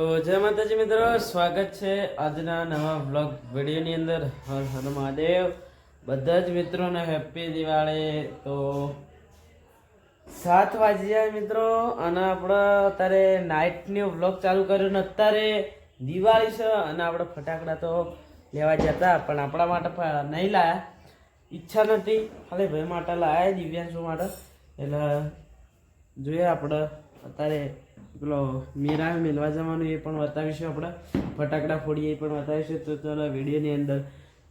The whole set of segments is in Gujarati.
તો જય માતાજી મિત્રો, સ્વાગત છે આજના નવા વ્લોગ વિડીયોની અંદર. હર હર મહાદેવ. બધા જ મિત્રોને હેપી દિવાળી. તો સાત વાગ્યા મિત્રો, અને આપણે અત્યારે નાઇટની વ્લોગ ચાલુ કર્યો ને અત્યારે દિવાળી છે, અને આપણે ફટાકડા તો લેવા જતા પણ આપણા માટે નહીં લાયા. ઈચ્છા નથી ખાલી ભાઈ માટે લાયા, દિવ્યાંશુ માટે. એટલે જોઈએ આપણે અત્યારે પેલો મીરા મેળવા જવાનું એ પણ બતાવીશું આપણે. ફટાકડા ફોડીએ એ પણ બતાવીશું. તો ચાલો વિડીયોની અંદર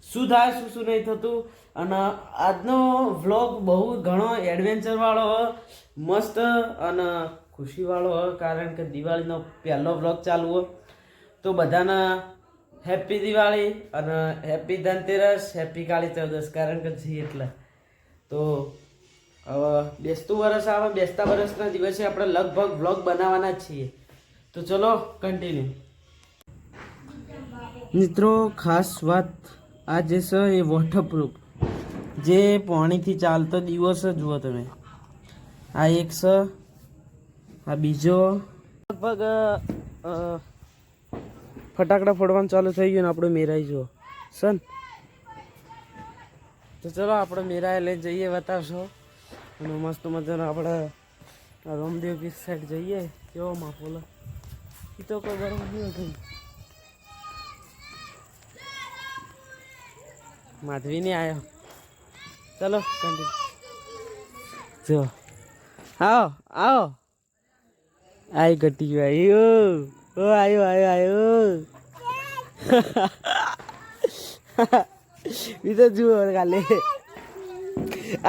શું થાય, શું શું નહીં થતું. અને આજનો વ્લોગ બહુ ઘણો એડવેન્ચરવાળો, મસ્ત અને ખુશીવાળો કારણ કે દિવાળીનો પહેલો વ્લોગ ચાલુ તો બધાના હેપી દિવાળી અને હેપી ધનતેરસ, હેપી કાળી ચૌદસ, કારણ કે છે એટલે. તો બેસતું વરસ આવે, બેસતા વરસના દિવસે આપણે લગભગ વ્લોગ બનાવવાના છીએ. તો ચલો કન્ટિન્યુ મિત્રો, ખાસ વાત આ જે છે એ વોટરપ્રૂફ જે પાણીથી ચાલતો દિવસ જુઓ તમે. આ એક છે, આ બીજો. લગભગ ફટાકડા ફોડવાનું ચાલુ થઈ ગયું ને આપણું મેરાઈ જુઓ. સન તો ચલો, આપણે મેરાએ લઈ જઈએ, બતાવશો. અને મસ્ત મજાનો આપણે રામદેવ બીચ સાઈડ જઈએ, કેવો માહોલ. એ તો કોઈ ગરમ નહીં માધવી નહીં આવ્યો ચલો કન્ટિન્યુ જો. આવો આવો. આઈ ગયો આવ્યો ઓ આવ્યો આવ્યો આવ્યો બીજો જુઓ કાલે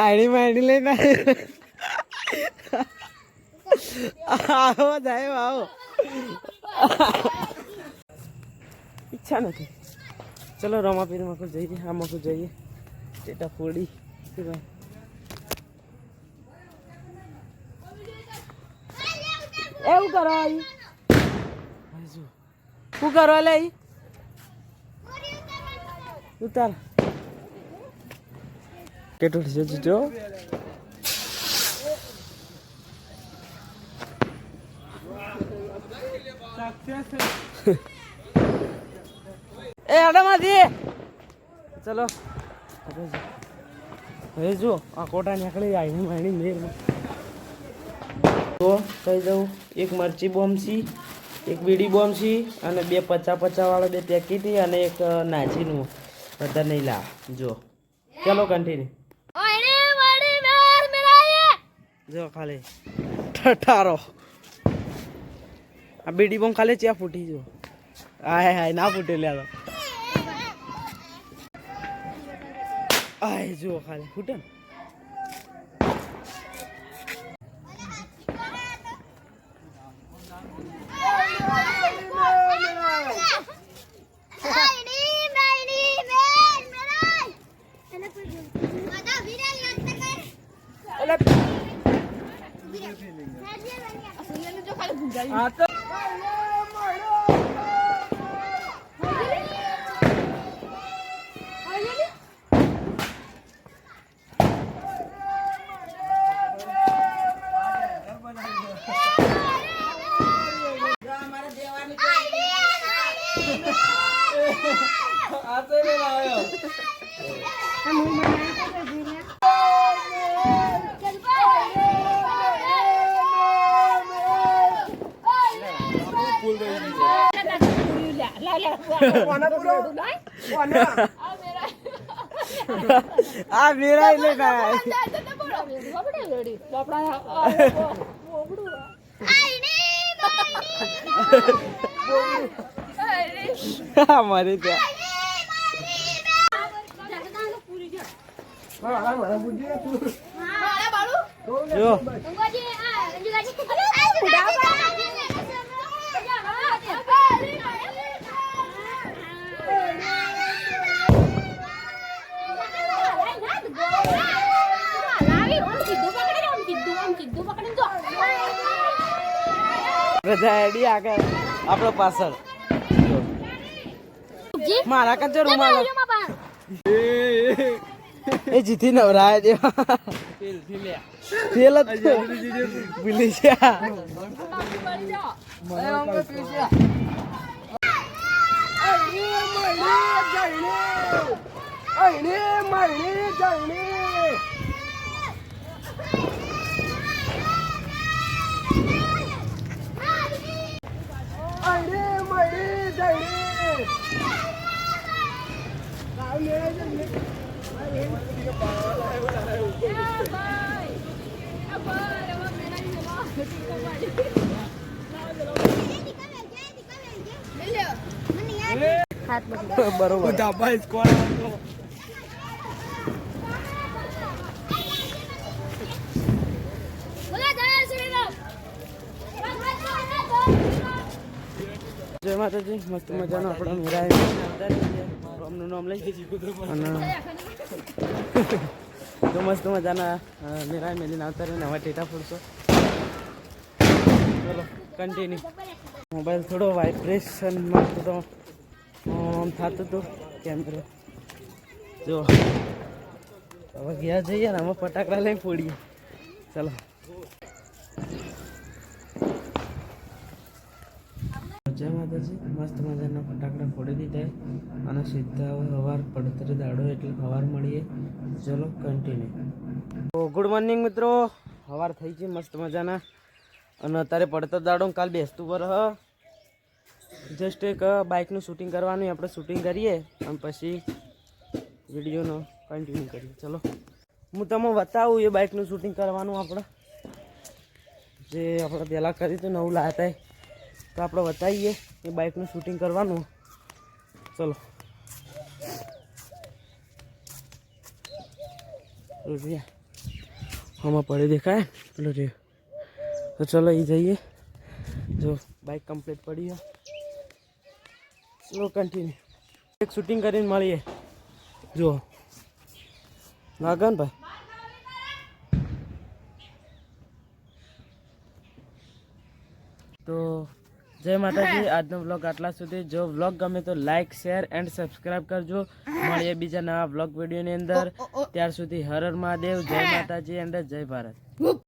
આડી માડી લઈને આવો સાહેબ આવો. ઈચ્છા નથી. ચલો રમાપીર મકુ જઈએ આ મકુ જઈએ. ટેટા ફોડી. એવું કરો અહીં. શું કરો લઈ ઉતાર. કેટલું છે જો એ ચલો. હવે જો આ કોટા નીકળી આઈની માણી મેર તો કહી દઉં એક મરચી બોમ્બ છી એક બીડી બોમ્બ છી અને બે પચા પચા વાળા બે પેકેટી અને એક નાચીનું બધા નહીં લા જો. ચલો કન્ટિન્યુ જો, ખાલી. ઠઠારો. આ બીડી બોમ્બ ખાલી ચા ફૂટી જો આય હાય, ના ફૂટે તો આય જો ખાલી. ફૂટે ને? હા તો આ તો નહીં લાવ્યો આ મેરા એટલે કાંઈ મારી ત્યાં જો બધા એડી આગળ આપણો પાછળ મારા કાચો રૂમાલ એ જીતી નવરાય દે તેલ જ ભૂલી ગયા બરોબર ધાબા સ્કોર જય માતાજી મસ્ત મજાનો આપણો મીરા ગામનું નામ લઈ. અને તો મસ્ત મજાના મેરા મેલીને આવતા રહીને હવે ટેટા ફોડશો ચલો કન્ટિન્યુ મોબાઈલ થોડો વાઇબ્રેશન મારતો તો આમ થતું હતું કેમેરો જો હવે ગયા જઈએ ને અમે ફટાકડા લઈ ફોડીએ. ચલો. માતાજી મસ્ત મજાના ફટાકડા ફોડી દીધા અને સીધા સવાર પડતર દાડો એટલે સવાર મળીએ. ચલો કન્ટિન્યુ તો ગુડ મોર્નિંગ મિત્રો. સવાર થઈ છે મસ્ત મજાના. અને અત્યારે પડતર દાડો કાલ બેસતું પર જસ્ટ એક બાઇકનું શૂટિંગ કરવાનું આપણે શૂટિંગ કરીએ અને પછી વિડીયોનો કન્ટિન્યુ કરીએ. ચલો. હું તમને બતાવું એ બાઇકનું શૂટિંગ કરવાનું આપણે. જે આપણે પહેલાં કર્યું હતું નવું લાયા હતા તો આપણે બતાવીએ એ બાઇકનું શૂટિંગ કરવાનું. ચલો. આમાં પડે દેખાય. પેલો રે તો ચલો એ જઈએ. જો, બાઇક કમ્પ્લીટ પડી ચલો કન્ટિન્યુ એક શૂટિંગ કરીને મળીએ. જો લાગે ને ભાઈ તો જય માતાજી આજનો વ્લોગ આટલા સુધી. જો વ્લોગ ગમે તો લાઈક શેર એન્ડ સબસ્ક્રાઇબ કરજો. મળીએ બીજા નવા વ્લોગ વિડીયોની અંદર. ત્યાર સુધી હર હર મહાદેવ. જય માતાજી એન્ડ જય ભારત.